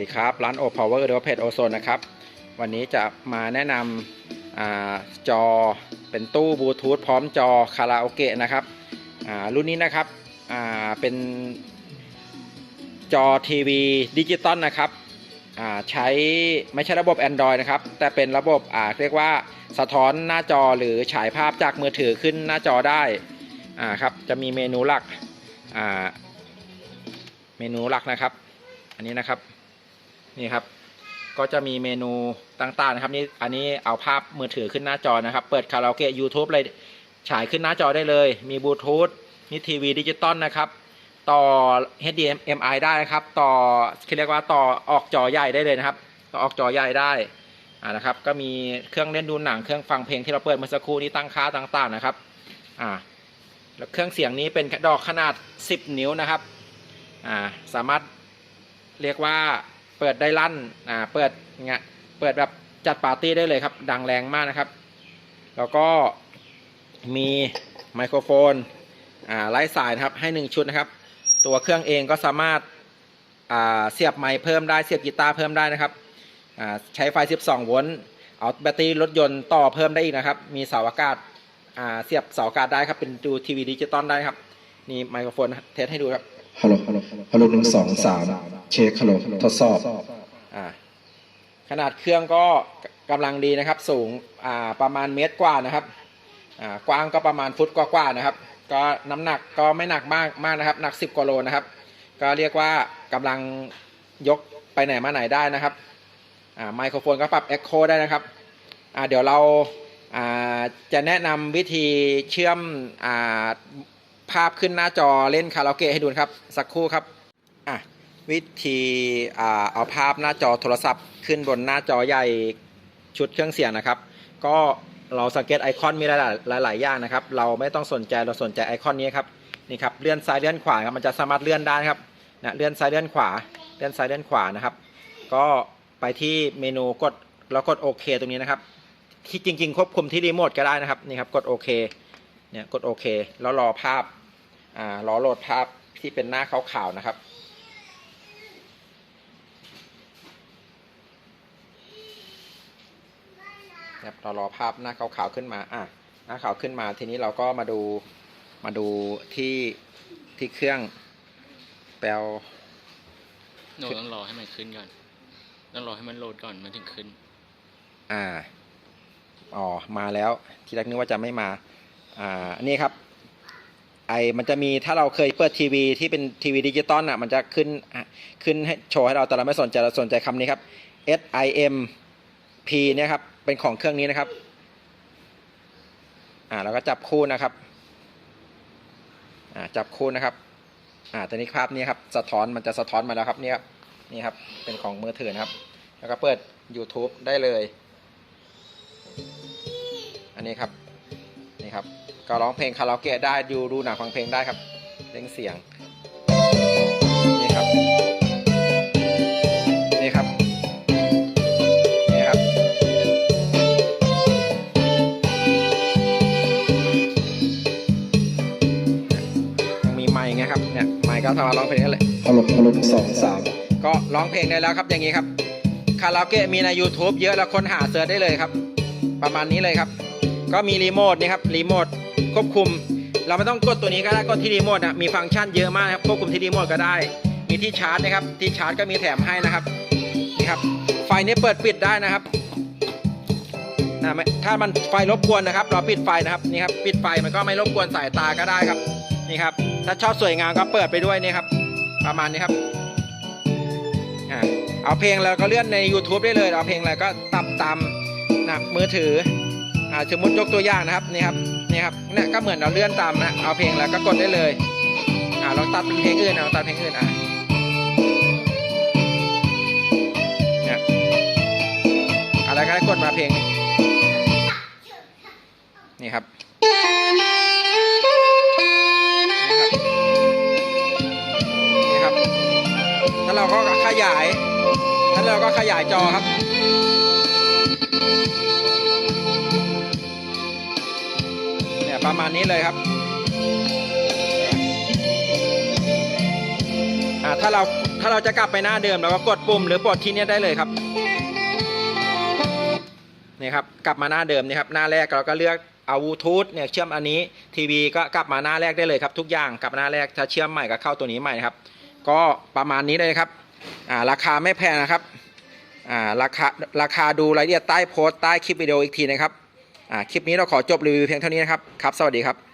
วัสดีครับร้านโอพาวเวอร์หรือว่าเพจโอโซนนะครับ วันนี้จะมาแนะนำอจอเป็นตู้บลูทูธพร้อมจอคาราโอเกะนะครับรุ่นนี้นะครับเป็นจอทีวีดิจิตอลนะครับใช้ไม่ใช่ระบบ Android นะครับ แต่เป็นระบบเรียกว่าสะท้อนหน้าจอหรือฉายภาพจากมือถือขึ้นหน้าจอได้ครับจะมีเมนูหลักเมนูหลักนะครับ อันนี้นะครับ นี่ครับ ก็จะมีเมนูต่างๆนะครับนี่อันนี้เอาภาพมือถือขึ้นหน้าจอนะครับ เปิดคาราโอเกะ YouTube เลยฉายขึ้นหน้าจอได้เลย มีบลูทูธมีทีวีดิจิตอลนะครับ ต่อ HDMI ได้นะครับ ต่อคือเรียกว่าต่อออกจอใหญ่ได้เลยนะครับ ต่อออกจอใหญ่ได้อ่านะครับ ก็มีเครื่องเล่นดูหนังเครื่องฟังเพลงที่เราเปิดเมื่อสักครู่นี้ตั้งค่าต่างๆนะครับอ่าแล้วเครื่องเสียงนี้เป็นดอกขนาด 10 นิ้วนะครับอ่าสามารถเรียกว่า เปิดได้ลั่นอ่าเปิดงะเปิดแบบจัดปาร์ตี้ได้เลยครับ ดังแรงมากนะครับ แล้วก็มีไมโครโฟนอ่าไร้สายนะครับให้ 1 ชุดนะครับ ตัวเครื่องเองก็สามารถอ่าเสียบไมค์เพิ่มได้เสียบกีตาร์เพิ่มได้นะครับอ่าใช้ไฟ 12 โวลต์เอาแบตเตอรี่รถยนต์ต่อเพิ่มได้อีกนะครับ มีเสาอากาศอ่าเสียบเสาอากาศได้ครับ เป็นดูทีวีดิจิตอลได้ครับ นี่ไมโครโฟนเทสให้ดูครับฮัลโหลฮัลโหลฮัลโหลหนึ่งสองสาม เช็คฮัลโหลทดสอบอ่าขนาดเครื่องก็กำลังดีนะครับ สูงอ่าประมาณเมตรกว่านะครับอ่ากว้างก็ประมาณฟุตกว่าๆนะครับ ก็น้ำหนักก็ไม่หนักมากมากนะครับ หนัก 10กิโลนะครับ ก็เรียกว่ากำลังยกไปไหนมาไหนได้นะครับอ่าไมโครโฟนก็ปรับ Echo ได้นะครับอ่าเดี๋ยวเราอ่าจะแนะนำวิธีเชื่อมอ่าภาพขึ้นหน้าจอเล่นคาราโอเกะให้ดูครับ สักครู่ครับอะ วิธีเอาภาพหน้าจอโทรศัพท์ ขึ้นบนหน้าจอใหญ่ชุดเครื่องเสียงนะครับ ก็เราสังเกตไอคอนมีหลายหลายอย่างนะครับ เราไม่ต้องสนใจเราสนใจไอคอนนี้ครับนี่ครับเลื่อนซ้ายเลื่อนขวาครับมันจะสามารถเลื่อนได้ครับนะเลื่อนซ้ายเลื่อนขวา เลื่อนซ้ายเลื่อนขวานะครับ ก็ไปที่เมนูกดแล้วกดโอเคตรงนี้นะครับ ที่จริง ๆ ควบคุมที่รีโมทก็ได้นะครับนี่ครับกดโอเคเนี่ยกดโอเคแล้วรอภาพอ่ารอโหลดภาพที่เป็นหน้าขาวๆนะครับ นะครับเรารอภาพหน้าขาวๆขึ้นมาอะหน้าขาวขึ้นมาทีนี้เราก็มาดูมาดูที่ที่เครื่องแปลโนต้องรอให้มันขึ้นก่อนต้องรอให้มันโหลดก่อนมันถึงขึ้น อ่าอ๋อมาแล้วทีแรกนึกว่าจะไม่มาอ่านี่ครับไอมันจะมีถ้าเราเคยเปิดทีวีที่เป็นทีวีดิจิตอลอะมันจะขึ้นอะขึ้นให้โชว์ให้เราแต่เราไม่สนใจเราสนใจคำนี้ครับ S I M P เนี่ยครับ เป็นของเครื่องนี้นะครับ อ่าเราก็จับคู่นะครับ อ่าจับคู่นะครับ อ่าตอนนี้ภาพนี้ครับ สะท้อนมันจะสะท้อนมาแล้วครับเนี่ยครับ นี่ครับ เป็นของมือถือนะครับ แล้วก็เปิด YouTube ได้เลย อันนี้ครับ นี่ครับ ก็ร้องเพลงคาราโอเกะได้ ดูดูหนังฟังเพลงได้ครับ เล่งเสียง นี่ครับ เนี่ยไมค์ก็สามารถร้องเพลงได้เลยฮัลโหลฮัลโหลหนึ่งสองสามก็ร้องเพลงได้แล้วครับอย่างนี้ครับคาราโอเกะมีใน YouTube เยอะแล้วค้นหาเซิร์ชได้เลยครับ ประมาณนี้เลยครับ ก็มีรีโมทนี่ครับรีโมทควบคุม เราไม่ต้องกดตัวนี้ก็ได้กดที่รีโมทนะมีฟังก์ชันเยอะมากครับควบคุมที่รีโมทก็ได้ มีที่ชาร์จนะครับ ที่ชาร์จก็มีแถมให้นะครับนี่ครับ ไฟนี้เปิดปิดได้นะครับนะไม่ถ้ามันไฟรบกวนนะครับ เราปิดไฟนะครับนี่ครับปิดไฟมันก็ไม่รบกวนสายตาก็ได้ครับ นี่ครับ ถ้าชอบสวยงามก็เปิดไปด้วยนี่ครับ ประมาณนี้ครับอะเอาเพลงแล้วก็เลื่อนใน YouTube ได้เลย เอาเพลงอะไรก็ตับตามนะมือถืออ่าสมมติยกตัวอย่างนะครับนี่ครับนี่ครับเนี่ยก็เหมือนเราเลื่อนตามนะเอาเพลงแล้วก็กดได้เลยอ่าลองตัดเป็นเพลงอื่นเอาตัดเพลงอื่นอะเนี่ยอะไรก็ได้กดมาเพลง เราก็ขยาย แล้วเราก็ขยายจอครับ เนี่ยประมาณนี้เลยครับอ่าถ้าเราถ้าเราจะกลับไปหน้าเดิมเราก็กดปุ่มหรือปลดที่เนี้ยได้เลยครับนี่ครับกลับมาหน้าเดิมนี่ครับหน้าแรกเราก็เลือกเอาบลูทูธเนี่ยเชื่อมอันนี้ทีวีก็กลับมาหน้าแรกได้เลยครับทุกอย่างกลับหน้าแรกถ้าเชื่อมใหม่ก็เข้าตัวนี้ใหม่นะครับ ก็ประมาณนี้เลยครับอ่าราคาไม่แพงนะครับอ่าราคาราคาดูรายละเอียดใต้โพสต์ใต้คลิปวิดีโออีกทีนะครับอ่าคลิปนี้เราขอจบรีวิวเพียงเท่านี้นะครับครับ สวัสดีครับ